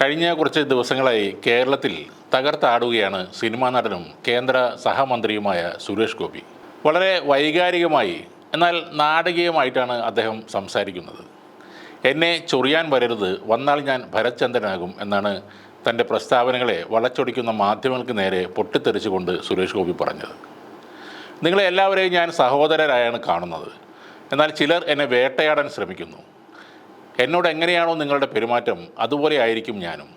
കഴിഞ്ഞ കുറച്ച് ദിവസങ്ങളായി കേരളത്തിൽ തകർത്താടുകയാണ് സിനിമാ നടനും കേന്ദ്ര സഹമന്ത്രിയുമായ സുരേഷ് ഗോപി. വളരെ വൈകാരികമായി എന്നാൽ നാടകീയമായിട്ടാണ് അദ്ദേഹം സംസാരിക്കുന്നത്. എന്നെ ചൊറിയാൻ വരരുത് വന്നാൽ ഞാൻ ഭരചന്ദ്രനാകും എന്നാണ് തന്റെ പ്രസ്താവനകളെ വളച്ചൊടിക്കുന്ന മാധ്യമങ്ങൾക്ക് നേരെ പൊട്ടിത്തെറിച്ചുകൊണ്ട് സുരേഷ് ഗോപി പറഞ്ഞത്. നിങ്ങളെ എല്ലാവരെയും ഞാൻ സഹോദരരായാണ് കാണുന്നത്. എന്നാൽ ചിലർ എന്നെ വേട്ടയാടാൻ ശ്രമിക്കുന്നു. എന്നോട് എങ്ങനെയാണോ നിങ്ങളുടെ പെരുമാറ്റം അതുപോലെ ആയിരിക്കും ഞാനും.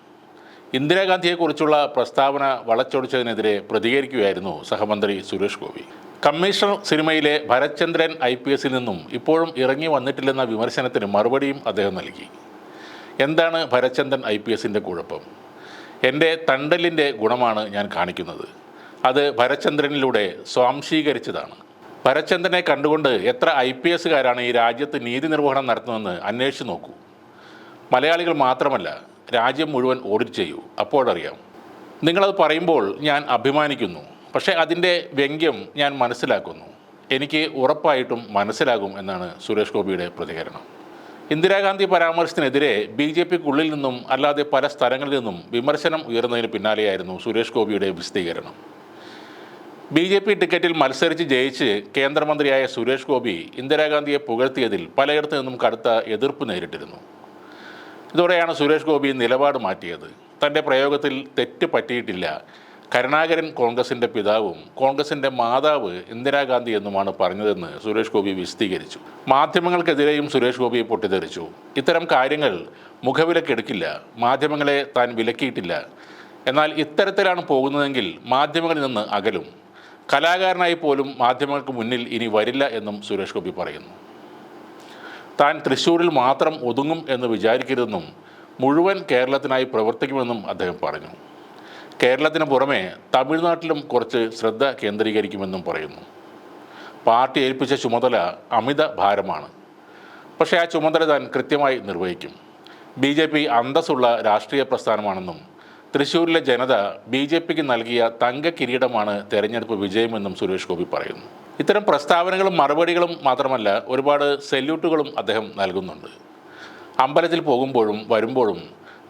ഇന്ദിരാഗാന്ധിയെക്കുറിച്ചുള്ള പ്രസ്താവന വളച്ചൊടിച്ചതിനെതിരെ പ്രതികരിക്കുകയായിരുന്നു സഹമന്ത്രി സുരേഷ് ഗോപി. കമ്മീഷണർ സിനിമയിലെ ഭരത്ചന്ദ്രൻ ഐ പി എസിൽ നിന്നും ഇപ്പോഴും ഇറങ്ങി വന്നിട്ടില്ലെന്ന വിമർശനത്തിന് മറുപടിയും അദ്ദേഹം നൽകി. എന്താണ് ഭരത്ചന്ദ്രൻ ഐ പി എസിന്റെ കുഴപ്പം? എന്റെ തണ്ടലിന്റെ ഗുണമാണ് ഞാൻ കാണിക്കുന്നത്. അത് ഭരചന്ദ്രനിലൂടെ സ്വാംശീകരിച്ചതാണ്. ഭരത്ചന്ദ്രനെ കണ്ടുകൊണ്ട് എത്ര ഐ പി എസുകാരാണ് ഈ രാജ്യത്ത് നീതി നിർവഹണം നടത്തുന്നതെന്ന് അന്വേഷിച്ച് നോക്കൂ. മലയാളികൾ മാത്രമല്ല രാജ്യം മുഴുവൻ ഓഡിറ്റ് ചെയ്യൂ. അപ്പോഴറിയാം. നിങ്ങളത് പറയുമ്പോൾ ഞാൻ അഭിമാനിക്കുന്നു. പക്ഷേ അതിന്റെ വ്യംഗ്യം ഞാൻ മനസ്സിലാക്കുന്നു. എനിക്ക് ഉറപ്പായിട്ടും മനസ്സിലാകും എന്നാണ് സുരേഷ് ഗോപിയുടെ പ്രതികരണം. ഇന്ദിരാഗാന്ധി പരാമർശത്തിനെതിരെ ബി ജെ പിക്കുള്ളിൽ നിന്നും അല്ലാതെ പല സ്ഥലങ്ങളിൽ നിന്നും വിമർശനം ഉയർന്നതിന് പിന്നാലെയായിരുന്നു സുരേഷ് ഗോപിയുടെ വിശദീകരണം. ബി ജെ പി ടിക്കറ്റിൽ മത്സരിച്ച് ജയിച്ച് കേന്ദ്രമന്ത്രിയായ സുരേഷ് ഗോപി ഇന്ദിരാഗാന്ധിയെ പുകഴ്ത്തിയതിൽ പലയിടത്തു നിന്നും കടുത്ത എതിർപ്പ് നേരിട്ടിരുന്നു. ഇതോടെയാണ് സുരേഷ് ഗോപി നിലപാട് മാറ്റിയത്. തന്റെ പ്രയോഗത്തിൽ തെറ്റ് പറ്റിയിട്ടില്ല. കരുണാകരൻ കോൺഗ്രസിന്റെ പിതാവും കോൺഗ്രസിന്റെ മാതാവ് ഇന്ദിരാഗാന്ധി എന്നുമാണ് പറഞ്ഞതെന്ന് സുരേഷ് ഗോപി വിശദീകരിച്ചു. മാധ്യമങ്ങൾക്കെതിരെയും സുരേഷ് ഗോപിയെ പൊട്ടിത്തെറിച്ചു. ഇത്തരം കാര്യങ്ങൾ മുഖവിലക്കെടുക്കില്ല മാധ്യമങ്ങളെ താൻ വിലക്കിയിട്ടില്ല. എന്നാൽ ഇത്തരത്തിലാണ് പോകുന്നതെങ്കിൽ മാധ്യമങ്ങളിൽ നിന്ന് അകലും. കലാകാരനായി പോലും മാധ്യമങ്ങൾക്ക് മുന്നിൽ ഇനി വരില്ല എന്നും സുരേഷ് ഗോപി പറയുന്നു. താൻ തൃശ്ശൂരിൽ മാത്രം ഒതുങ്ങും എന്ന് വിചാരിക്കരുതെന്നും മുഴുവൻ കേരളത്തിനായി പ്രവർത്തിക്കുമെന്നും അദ്ദേഹം പറഞ്ഞു. കേരളത്തിന് പുറമെ തമിഴ്നാട്ടിലും കുറച്ച് ശ്രദ്ധ കേന്ദ്രീകരിക്കുമെന്നും പറയുന്നു. പാർട്ടി ഏൽപ്പിച്ച ചുമതല അമിത ഭാരമാണ്. പക്ഷേ ആ ചുമതല താൻ കൃത്യമായി നിർവഹിക്കും. ബി ജെ പി അന്തസ്സുള്ള രാഷ്ട്രീയ പ്രസ്ഥാനമാണെന്നും തൃശ്ശൂരിലെ ജനത ബി ജെ പിക്ക് നൽകിയ തങ്ക കിരീടമാണ് തെരഞ്ഞെടുപ്പ് വിജയമെന്നും സുരേഷ് ഗോപി പറയുന്നു. ഇത്തരം പ്രസ്താവനകളും മറുപടികളും മാത്രമല്ല ഒരുപാട് സെല്യൂട്ടുകളും അദ്ദേഹം നൽകുന്നുണ്ട്. അമ്പലത്തിൽ പോകുമ്പോഴും വരുമ്പോഴും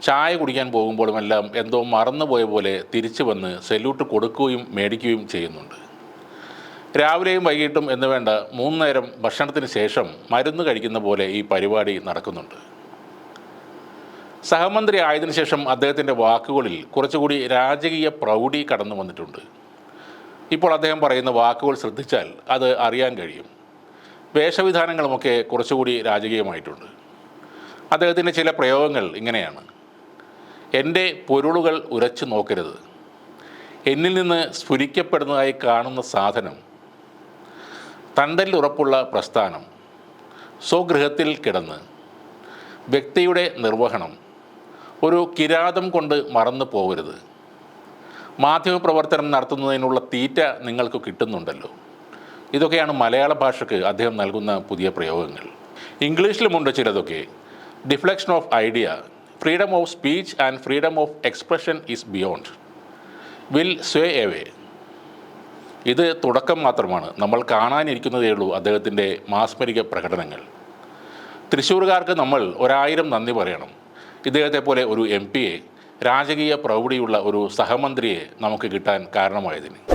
ചായ കുടിക്കാൻ പോകുമ്പോഴുമെല്ലാം എന്തോ മറന്നുപോയ പോലെ തിരിച്ചു വന്ന് സെല്യൂട്ട് കൊടുക്കുകയും മേടിക്കുകയും ചെയ്യുന്നുണ്ട്. രാവിലെയും വൈകിട്ടും എന്ന് വേണ്ട നേരം ഭക്ഷണത്തിന് ശേഷം മരുന്ന് കഴിക്കുന്ന പോലെ ഈ പരിപാടി നടക്കുന്നുണ്ട്. സഹമന്ത്രി ആയതിനു ശേഷം അദ്ദേഹത്തിന്റെ വാക്കുകളിൽ കുറച്ചുകൂടി രാജകീയ പ്രൗഢി കടന്നു വന്നിട്ടുണ്ട്. ഇപ്പോൾ അദ്ദേഹം പറയുന്ന വാക്കുകൾ ശ്രദ്ധിച്ചാൽ അത് അറിയാൻ കഴിയും. വേഷവിധാനങ്ങളുമൊക്കെ കുറച്ചുകൂടി രാജകീയമായിട്ടുണ്ട്. അദ്ദേഹത്തിന്റെ ചില പ്രയോഗങ്ങൾ ഇങ്ങനെയാണ്. എന്റെ പൊരുളുകൾ ഉരച്ചു നോക്കരുത്. എന്നിൽ നിന്ന് സ്ഫുരിക്കപ്പെടുന്നതായി കാണുന്ന സാധനം. തണ്ടലിൽ ഉറപ്പുള്ള പ്രസ്ഥാനം. സ്വഗൃഹത്തിൽ കിടന്ന്. വ്യക്തിയുടെ നിർവഹണം. ഒരു കിരാതം കൊണ്ട് മറന്നു പോകരുത് മാധ്യമപ്രവർത്തനം നടത്തുന്നതിനുള്ള തീറ്റ നിങ്ങൾക്ക് കിട്ടുന്നുണ്ടല്ലോ. ഇതൊക്കെയാണ് മലയാള ഭാഷയ്ക്ക് അദ്ദേഹം നൽകുന്ന പുതിയ പ്രയോഗങ്ങൾ. ഇംഗ്ലീഷിലുമുണ്ട് ചിലതൊക്കെ. Deflection of idea freedom of speech and freedom of expression is beyond will sway away ഇത് തുടക്കം മാത്രമാണ്. നമ്മൾ കാണാനിരിക്കുന്നതേ ഉള്ളൂ അദ്ദേഹത്തിന്റെ മാസ്മരിക പ്രകടനങ്ങൾ. തൃശ്ശൂർകാർക്ക് നമ്മൾ ഒരായിരം നന്ദി പറയണം. ഇദ്ദേഹത്തെ പോലെ ഒരു എം പിയെ രാജകീയ പ്രൗഢിയുള്ള ഒരു സഹമന്ത്രിയെ നമുക്ക് കിട്ടാൻ കാരണമായതിന്.